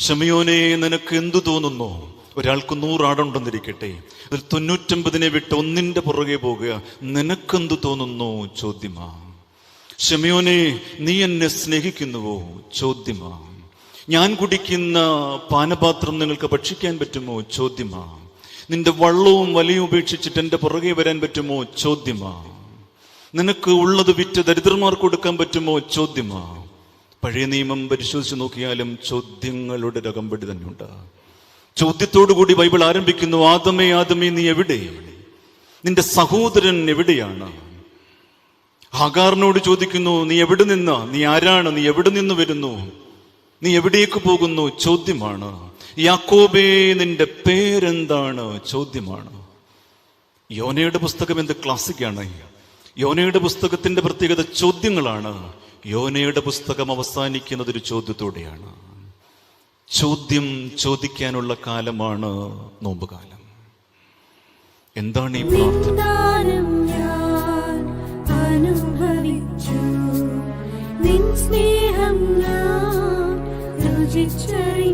ഷമിയോനെ നിനക്ക് എന്തു തോന്നുന്നു? ഒരാൾക്ക് നൂറാടുണ്ടെന്നിരിക്കട്ടെ. അതിൽ തൊണ്ണൂറ്റമ്പതിനെ വിട്ട് ഒന്നിന്റെ പുറകെ പോകുക നിനക്കെന്തു തോന്നുന്നു ചോദ്യമാ. ഷമിയോനെ നീ എന്നെ സ്നേഹിക്കുന്നുവോ ചോദ്യമാ. ഞാൻ കുടിക്കുന്ന പാനപാത്രം നിങ്ങൾക്ക് ഭക്ഷിക്കാൻ പറ്റുമോ ചോദ്യമാ. നിന്റെ വള്ളവും വലയും ഉപേക്ഷിച്ചിട്ട് എന്റെ പുറകെ വരാൻ പറ്റുമോ ചോദ്യമാ. നിനക്ക് ഉള്ളത് വിറ്റ് ദരിദ്രന്മാർക്ക് കൊടുക്കാൻ പറ്റുമോ ചോദ്യമാ. പഴയ നിയമം പരിശോധിച്ച് നോക്കിയാലും ചോദ്യങ്ങളുടെ രകമ്പടി തന്നെയുണ്ട്. ചോദ്യത്തോടു കൂടി ബൈബിൾ ആരംഭിക്കുന്നു ആദമേ ആദമേ നീ എവിടെ നിന്റെ സഹോദരൻ എവിടെയാണ്? ഹാഗാറിനോട് ചോദിക്കുന്നു നീ എവിടെ നിന്ന? നീ ആരാണ്? നീ എവിടെ നിന്ന് വരുന്നു? നീ എവിടേക്ക് പോകുന്നു? ചോദ്യമാണ്. യാക്കോബേ നിന്റെ പേരെന്താണ്? ചോദ്യമാണ്. യോനയുടെ പുസ്തകം എന്ത് ക്ലാസിക്കാണ് യോനയുടെ പുസ്തകത്തിന്റെ പ്രത്യേകത ചോദ്യങ്ങളാണ്. യോനയുടെ പുസ്തകം അവസാനിക്കുന്നത് ഒരു ചോദ്യത്തോടെയാണ്. ചോദ്യം ചോദിക്കാനുള്ള കാലമാണ് നോമ്പുകാലം. എന്താണ് ഈ പ്രാർത്ഥന? സ്നേഹം ഞാൻ രുചിച്ചറിഞ്ഞു